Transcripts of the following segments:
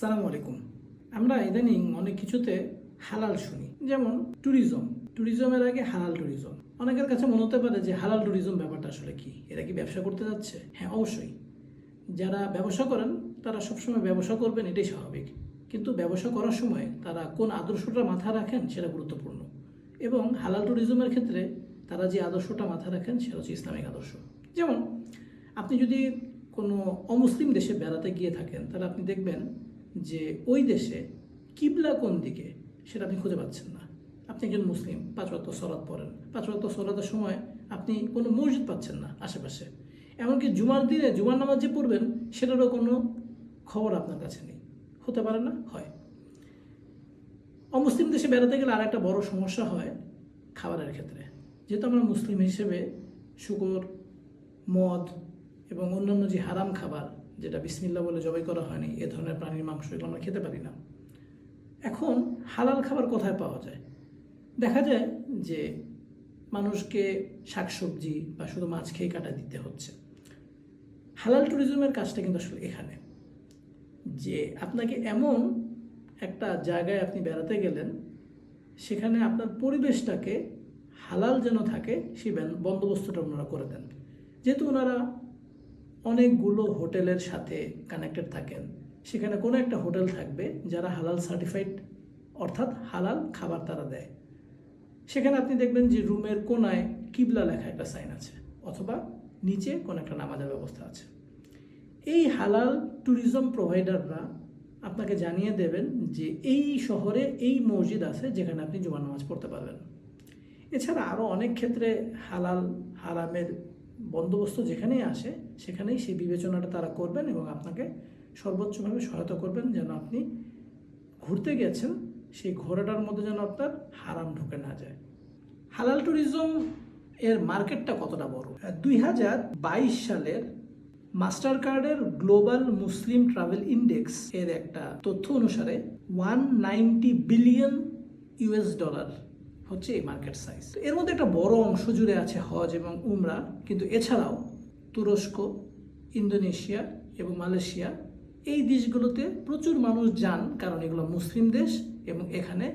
সালাম আলাইকুম। আমরা ইদানিং অনেক কিছুতে হালাল শুনি। যেমন ট্যুরিজম। ট্যুরিজমের আগে হালাল ট্যুরিজম। অনেকের কাছে মনে হতে পারে যে হালাল ট্যুরিজম ব্যাপারটা আসলে কি? এরা কি ব্যবসা করতে যাচ্ছে? হ্যাঁ অবশ্যই। যারা ব্যবসা করেন, তারা সবসময় ব্যবসা করবেন, এটাই স্বাভাবিক। কিন্তু ব্যবসা করার সময় তারা কোন আদর্শটা মাথায় রাখেন, সেটা গুরুত্বপূর্ণ। এবং হালাল ট্যুরিজমের ক্ষেত্রে তারা যে আদর্শটা মাথায় রাখেন, সেটা হচ্ছে ইসলামিক আদর্শ। যেমন, আপনি যদি কোনো অমুসলিম দেশে বেড়াতে গিয়ে থাকেন, তাহলে আপনি দেখবেন যে ওই দেশে কিবলা কোন দিকে, সেটা আপনি খুঁজে পাচ্ছেন না। আপনি একজন মুসলিম, পাঁচ ওয়াক্ত সলাদ পড়েন। পাঁচ ওয়াক্ত সলাদের সময় আপনি কোনো মসজিদ পাচ্ছেন না আশেপাশে। এমনকি জুমার দিনে জুমার নামাজ যে পড়বেন, সেটারও কোনো খবর আপনার কাছে নেই। হতে পারে না? হয়। অমুসলিম দেশে বেড়াতে গেলে আর একটা বড় সমস্যা হয় খাবারের ক্ষেত্রে। যেহেতু আমরা মুসলিম হিসেবে শুকর, মদ এবং অন্যান্য যে হারাম খাবার যেটা বিসমিল্লা বলে জবাই করা হয়নি, এ ধরনের প্রাণীর মাংস এগুলো আমরা খেতে পারি না। এখন হালাল খাবার কোথায় পাওয়া যায়? দেখা যায় যে মানুষকে শাকসবজি বা শুধু মাছ খেয়ে কাটা দিতে হচ্ছে। হালাল ট্যুরিজমের কাজটা কিন্তু আসলে এখানে। যে আপনাকে এমন একটা জায়গায় আপনি বেড়াতে গেলেন, সেখানে আপনার পরিবেশটাকে হালাল যেন থাকে, সেই বন্দোবস্তটা ওনারা করে দেন। যেহেতু ওনারা অনেকগুলো হোটেলের সাথে কানেক্টেড থাকেন। সেখানে কোনো একটা হোটেল থাকবে যারা হালাল সার্টিফাইড অর্থাৎ হালাল খাবার তারা দেয়। সেখানে আপনি দেখবেন যে রুমের কোনায় কিবলা লেখা একটা সাইন আছে, অথবা নিচে কোনো একটা নামাজের ব্যবস্থা আছে। এই হালাল ট্যুরিজম প্রোভাইডাররা আপনাকে জানিয়ে দেবেন যে এই শহরে এই মসজিদ আছে যেখানে আপনি জুমা নামাজ পড়তে পারবেন। এছাড়া আরও অনেক ক্ষেত্রে হালাল, হারামের বন্দোবস্ত যেখানেই আসে, সেখানেই সেই বিবেচনাটা তারা করবেন এবং আপনাকে সর্বোচ্চভাবে সহায়তা করবেন যেন আপনি ঘুরতে গেছেন, সেই ঘোরাটার মধ্যে যেন আপনার হারাম ঢুকে না যায়। হালাল ট্যুরিজম এর মার্কেটটা কতটা বড়? দুই হাজার বাইশ সালের মাস্টার কার্ডের গ্লোবাল মুসলিম ট্রাভেল ইন্ডেক্স এর একটা তথ্য অনুসারে one ninety billion US dollar হচ্ছে এই মার্কেট সাইজ এর মধ্যে একটা বড় অংশ জুড়ে আছে হজ এবং উমরা, কিন্তু এছাড়াও তুরস্ক, ইন্দোনেশিয়া এবং মালয়েশিয়া, এই দেশগুলোতে প্রচুর মানুষ যান, কারণ এগুলো মুসলিম দেশ এবং এখানে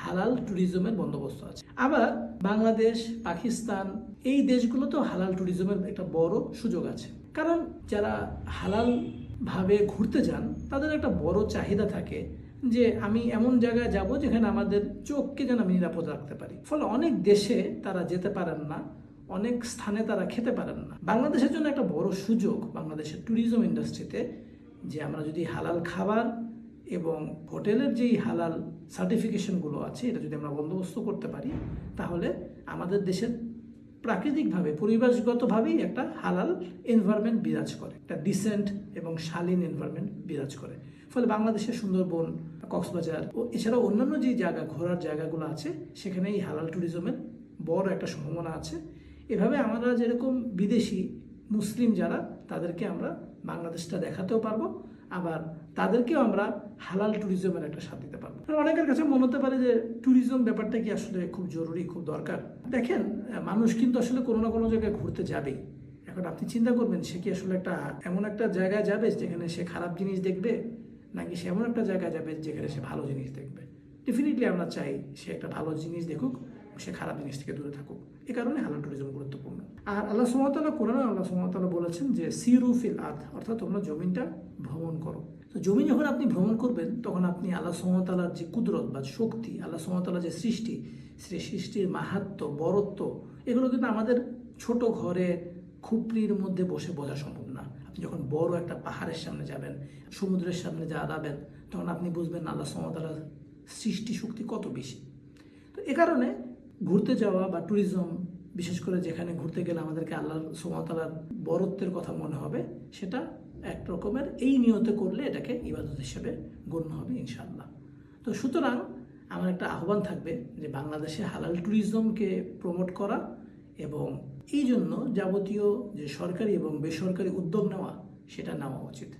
হালাল ট্যুরিজমের বন্দোবস্ত আছে। আবার বাংলাদেশ, পাকিস্তান, এই দেশগুলোতেও হালাল ট্যুরিজমের একটা বড় সুযোগ আছে। কারণ যারা হালাল ভাবে ঘুরতে যান, তাদের একটা বড় চাহিদা থাকে যে আমি এমন জায়গায় যাব যেখানে আমাদের চোখকে যেন আমি নিরাপদ রাখতে পারি। ফলে অনেক দেশে তারা যেতে পারেন না, অনেক স্থানে তারা খেতে পারেন না। বাংলাদেশের জন্য একটা বড় সুযোগ বাংলাদেশের ট্যুরিজম ইন্ডাস্ট্রিতে যে আমরা যদি হালাল খাবার এবং হোটেলের যেই হালাল সার্টিফিকেশনগুলো আছে, এটা যদি আমরা বন্দোবস্ত করতে পারি, তাহলে আমাদের দেশের প্রাকৃতিকভাবে, পরিবেশগতভাবেই একটা হালাল এনভায়রনমেন্ট বিরাজ করে, একটা ডিসেন্ট এবং শালীন এনভায়রনমেন্ট বিরাজ করে। ফলে বাংলাদেশের সুন্দরবন কক্সবাজার ও এছাড়াও অন্যান্য যে জায়গা, ঘোরার জায়গাগুলো আছে, সেখানে এই হালাল ট্যুরিজমের বড় একটা সম্ভাবনা আছে। এভাবে আমরা যেরকম বিদেশি, মুসলিম যারা, তাদেরকে আমরা বাংলাদেশটা দেখাতেও পারব, আবার তাদেরকেও আমরা হালাল ট্যুরিজমের একটা স্বাদ দিতে পারব। অনেকের কাছে মনে হতে পারে যে ট্যুরিজম ব্যাপারটা কি আসলে খুব জরুরি, খুব দরকার। দেখেন মানুষ কিন্তু আসলে কোনো না কোনো জায়গায় ঘুরতে যাবেই। এখন আপনি চিন্তা করবেন, সে কি আসলে একটা এমন একটা জায়গায় যাবে যেখানে সে খারাপ জিনিস দেখবে? নাকি সে এমন একটা জায়গায় যাবে যেখানে সে ভালো জিনিস দেখবে? ডেফিনেটলি আমরা চাই সে একটা ভালো জিনিস দেখুক, সে খারাপ জিনিস থেকে দূরে থাকুক। এ কারণে হালাল ট্যুরিজম গুরুত্বপূর্ণ। আর আল্লাহ সুমতাল্লাহ কোরআন আল্লাহ সুমতাল্লাহ বলেছেন যে, সিরু ফিল অর্থাৎ তোমরা জমিনটা ভ্রমণ করো। তো জমি যখন আপনি ভ্রমণ করবেন, তখন আপনি আল্লাহ সুমতাল্লার যে কুদরত বা শক্তি, আল্লাহ সুমতাল্লাহ যে সৃষ্টি, সে সৃষ্টির মাহাত্ম, বরত্ব, এগুলো কিন্তু আমাদের ছোট ঘরে, খুপড়ির মধ্যে বসে বোঝা সম্ভব যখন বড় একটা পাহাড়ের সামনে যাবেন, সমুদ্রের সামনে যা দাঁড়াবেন, তখন আপনি বুঝবেন আল্লাহ সুমতাল্লাহ সৃষ্টি শক্তি কত বেশি। তো এ কারণে ঘুরতে যাওয়া বা ট্যুরিজম বিশেষ করে যেখানে ঘুরতে গেলে আমাদেরকে আল্লাহ সুমতালার বরত্বের কথা মনে হবে, সেটা এক রকমের এই নিয়তে করলে এটাকে ইবাদত হিসেবে গণ্য হবে ইনশাল্লাহ তো সুতরাং আমার একটা আহ্বান থাকবে যে বাংলাদেশে হালাল ট্যুরিজমকে প্রমোট করা এবং এই জন্য যাবতীয় যে সরকারি এবং বেসরকারি উদ্যোগ নেওয়া সেটা নেওয়া উচিত।